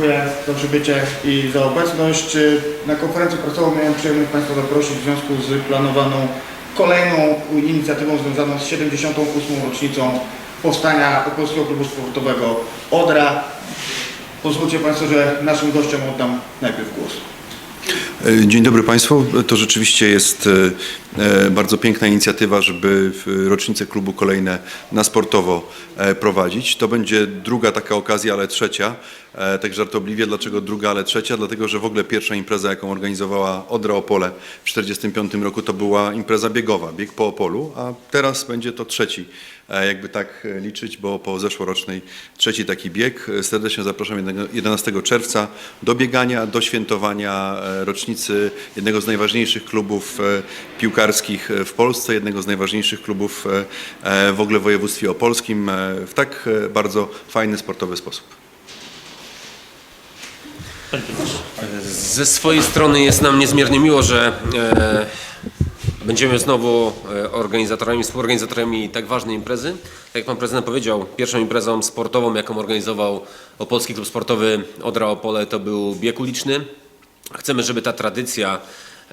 Dziękuję za przybycie i za obecność. Na konferencję prasową miałem przyjemność Państwa zaprosić w związku z planowaną kolejną inicjatywą związaną z 78. rocznicą powstania Polskiego Klubu Sportowego Odra. Pozwólcie Państwo, że naszym gościom oddam najpierw głos. E, Dzień dobry Państwu. To rzeczywiście jest e, e, bardzo piękna inicjatywa, żeby w rocznice klubu kolejne na sportowo prowadzić. To będzie druga taka okazja, ale trzecia. Tak żartobliwie, dlaczego druga, ale trzecia? Dlatego, że w ogóle pierwsza impreza, jaką organizowała Odra Opole w 1945 roku, to była impreza biegowa, bieg po Opolu, a teraz będzie to trzeci, jakby tak e, liczyć, bo po zeszłorocznej trzeci taki bieg. E, Serdecznie zapraszam jednego- 11 czerwca do biegania, do świętowania e, rocznicy jednego z najważniejszych klubów e, piłkarskich e, w Polsce, jednego z najważniejszych klubów e, e, w ogóle w województwie opolskim e, w tak e, bardzo fajny, sportowy sposób. Ze swojej strony jest nam niezmiernie miło, że e, będziemy znowu e, organizatorami, współorganizatorami tak ważnej imprezy. Tak jak pan prezydent powiedział, pierwszą imprezą sportową, jaką organizował Opolski Klub Sportowy Odra Opole, to był bieg uliczny. Chcemy, żeby ta tradycja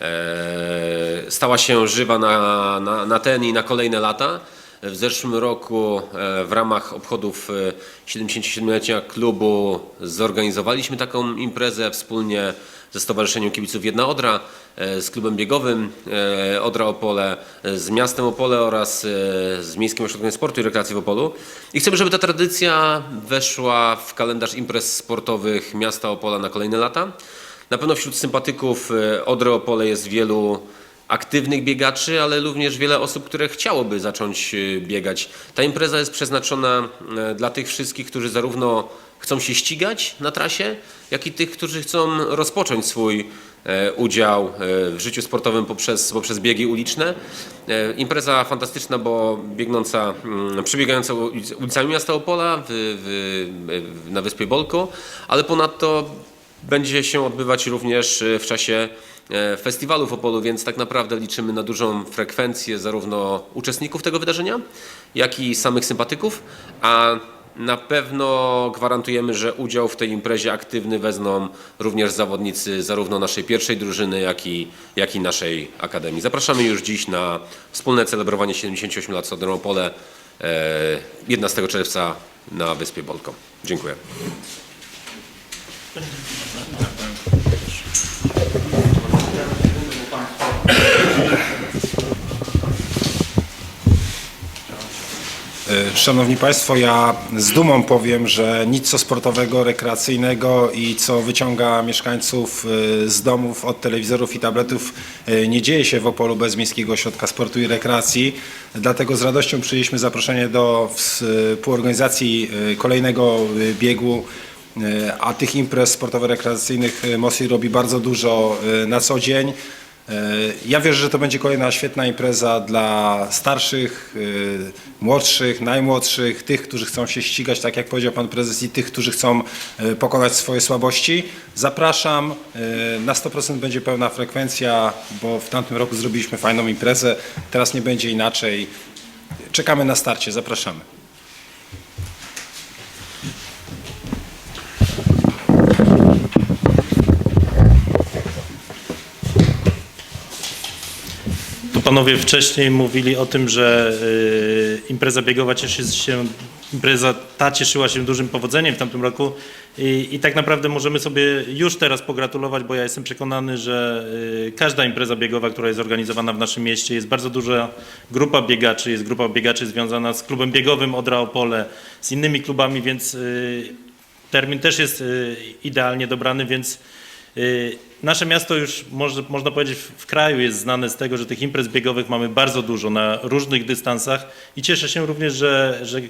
e, stała się żywa na, na, na ten i na kolejne lata. W zeszłym roku e, w ramach obchodów e, 77-lecia klubu zorganizowaliśmy taką imprezę wspólnie ze Stowarzyszeniem Kibiców Jedna Odra, e, z klubem biegowym e, Odra Opole, e, z miastem Opole oraz e, z Miejskim Ośrodkiem Sportu i Rekreacji w Opolu. I chcemy, żeby ta tradycja weszła w kalendarz imprez sportowych miasta Opola na kolejne lata. Na pewno wśród sympatyków e, Odry Opole jest wielu aktywnych biegaczy, ale również wiele osób, które chciałoby zacząć e, biegać. Ta impreza jest przeznaczona e, dla tych wszystkich, którzy zarówno chcą się ścigać na trasie, jak i tych, którzy chcą rozpocząć swój e, udział w życiu sportowym poprzez, poprzez biegi uliczne. Impreza fantastyczna, bo biegnąca, mm, przebiegająca ulic- ulicami miasta Opola w, w, na wyspie Bolko, ale ponadto będzie się odbywać również w czasie festiwalu w Opolu, więc tak naprawdę liczymy na dużą frekwencję zarówno uczestników tego wydarzenia, jak i samych sympatyków, a na pewno gwarantujemy, że udział w tej imprezie aktywny wezmą również zawodnicy zarówno naszej pierwszej drużyny, jak i, jak i naszej akademii. Zapraszamy już dziś na wspólne celebrowanie 78 lat Sodrą Opole e, 11 czerwca na wyspie Bolko. Dziękuję. Szanowni Państwo, ja z dumą powiem, że nic co sportowego, rekreacyjnego i co wyciąga mieszkańców e, z domów od telewizorów i tabletów e, nie dzieje się w Opolu bez Miejskiego Ośrodka Sportu i Rekreacji. Dlatego z radością przyjęliśmy zaproszenie do współorganizacji e, kolejnego biegu a tych imprez sportowo-rekreacyjnych Mosi robi bardzo dużo na co dzień. E, Ja wierzę, że to będzie kolejna świetna impreza dla starszych, e, młodszych, najmłodszych, tych, którzy chcą się ścigać, tak jak powiedział Pan Prezes, i tych, którzy chcą e, pokonać swoje słabości. Zapraszam, na 100% będzie pełna frekwencja, bo w tamtym roku zrobiliśmy fajną imprezę, teraz nie będzie inaczej. Czekamy na starcie, zapraszamy. Panowie wcześniej mówili o tym, że y, impreza biegowa cieszy się, impreza ta cieszyła się dużym powodzeniem w tamtym roku i, i tak naprawdę możemy sobie już teraz pogratulować, bo ja jestem przekonany, że y, każda impreza biegowa, która jest organizowana w naszym mieście, jest bardzo duża grupa biegaczy, jest grupa biegaczy związana z klubem biegowym Odra Opole, z innymi klubami, więc y, termin też jest y, idealnie dobrany, więc Nasze miasto już, można powiedzieć, w- w kraju jest znane z tego, że tych imprez biegowych mamy bardzo dużo na różnych dystansach i cieszę się również, że, że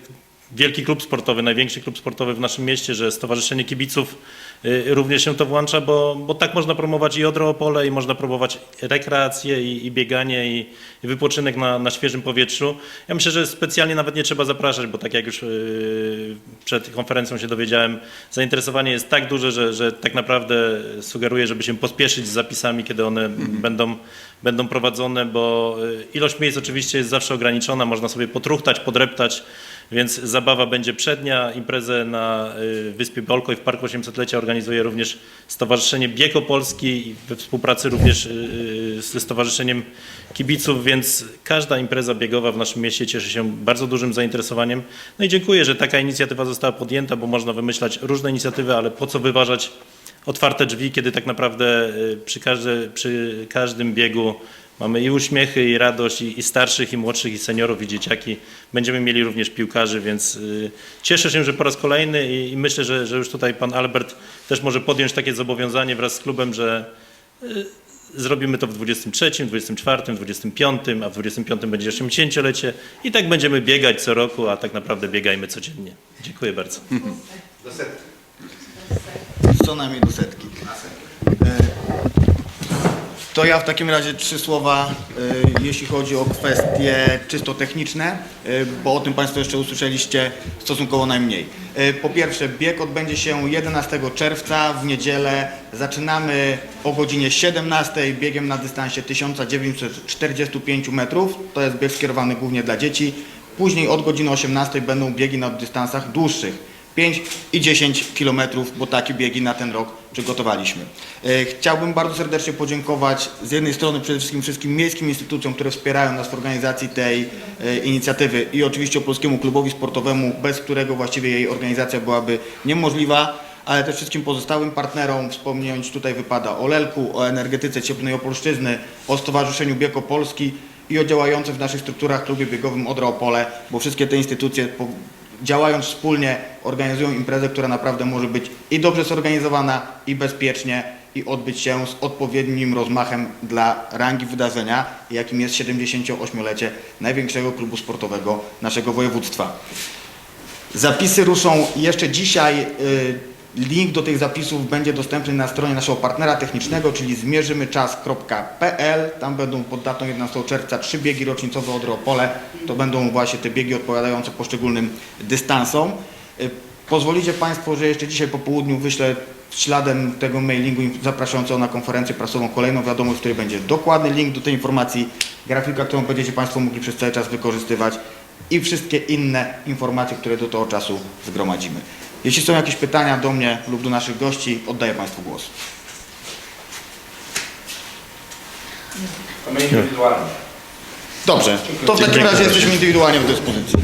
wielki klub sportowy, największy klub sportowy w naszym mieście, że Stowarzyszenie Kibiców y, również się to włącza, bo, bo tak można promować i Odro Opole i można promować rekreację i, i bieganie i, i wypoczynek na, na świeżym powietrzu. Ja myślę, że specjalnie nawet nie trzeba zapraszać, bo tak jak już y, przed konferencją się dowiedziałem, zainteresowanie jest tak duże, że, że tak naprawdę sugeruję, żeby się pospieszyć z zapisami, kiedy one będą, będą prowadzone, bo y, ilość miejsc oczywiście jest zawsze ograniczona, można sobie potruchtać, podreptać Więc zabawa będzie przednia. Imprezę na y, Wyspie Bolko i w Parku 800-lecia organizuje również Stowarzyszenie Bieg Opolski i we współpracy również y, y, ze Stowarzyszeniem Kibiców, więc każda impreza biegowa w naszym mieście cieszy się bardzo dużym zainteresowaniem. No i dziękuję, że taka inicjatywa została podjęta, bo można wymyślać różne inicjatywy, ale po co wyważać otwarte drzwi, kiedy tak naprawdę przy, każde, przy każdym biegu mamy i uśmiechy, i radość, i, i starszych, i młodszych, i seniorów, i dzieciaki. Będziemy mieli również piłkarzy, więc y, cieszę się, że po raz kolejny i, i myślę, że, że już tutaj pan Albert też może podjąć takie zobowiązanie wraz z klubem, że y, zrobimy to w 23, 24, 25, a w 25 będzie 80-lecie i tak będziemy biegać co roku, a tak naprawdę biegajmy codziennie. Dziękuję bardzo. Co najmniej do setki. To ja w takim razie trzy słowa, e, jeśli chodzi o kwestie czysto techniczne, e, bo o tym Państwo jeszcze usłyszeliście stosunkowo najmniej. E, Po pierwsze, bieg odbędzie się 11 czerwca w niedzielę. Zaczynamy o godzinie 17 biegiem na dystansie 1945 metrów. To jest bieg skierowany głównie dla dzieci. Później od godziny 18 będą biegi na dystansach dłuższych. 5 i 10 kilometrów, bo takie biegi na ten rok przygotowaliśmy. E, Chciałbym bardzo serdecznie podziękować z jednej strony przede wszystkim wszystkim miejskim instytucjom, które wspierają nas w organizacji tej e, inicjatywy i oczywiście Polskiemu Klubowi Sportowemu, bez którego właściwie jej organizacja byłaby niemożliwa, ale też wszystkim pozostałym partnerom. Wspomnieć tutaj wypada o Lelku, o Energetyce Cieplnej Opolszczyzny, o Stowarzyszeniu Bieg Opolski i o działającym w naszych strukturach klubie biegowym Odra Opole, bo wszystkie te instytucje działając wspólnie organizują imprezę, która naprawdę może być i dobrze zorganizowana, i bezpiecznie, i odbyć się z odpowiednim rozmachem dla rangi wydarzenia, jakim jest 78-lecie największego klubu sportowego naszego województwa. Zapisy ruszą jeszcze dzisiaj. y, Link do tych zapisów będzie dostępny na stronie naszego partnera technicznego, czyli zmierzymyczas.pl. Tam będą pod datą 11 czerwca trzy biegi rocznicowe od Opole. To będą właśnie te biegi odpowiadające poszczególnym dystansom. Y, Pozwolicie Państwo, że jeszcze dzisiaj po południu wyślę śladem tego mailingu zapraszającego na konferencję prasową kolejną wiadomość, w której będzie dokładny link do tej informacji, grafika, którą będziecie Państwo mogli przez cały czas wykorzystywać i wszystkie inne informacje, które do tego czasu zgromadzimy. Jeśli są jakieś pytania do mnie lub do naszych gości, oddaję Państwu głos. To my indywidualnie. Dobrze, to w takim razie jesteśmy indywidualnie w dyspozycji.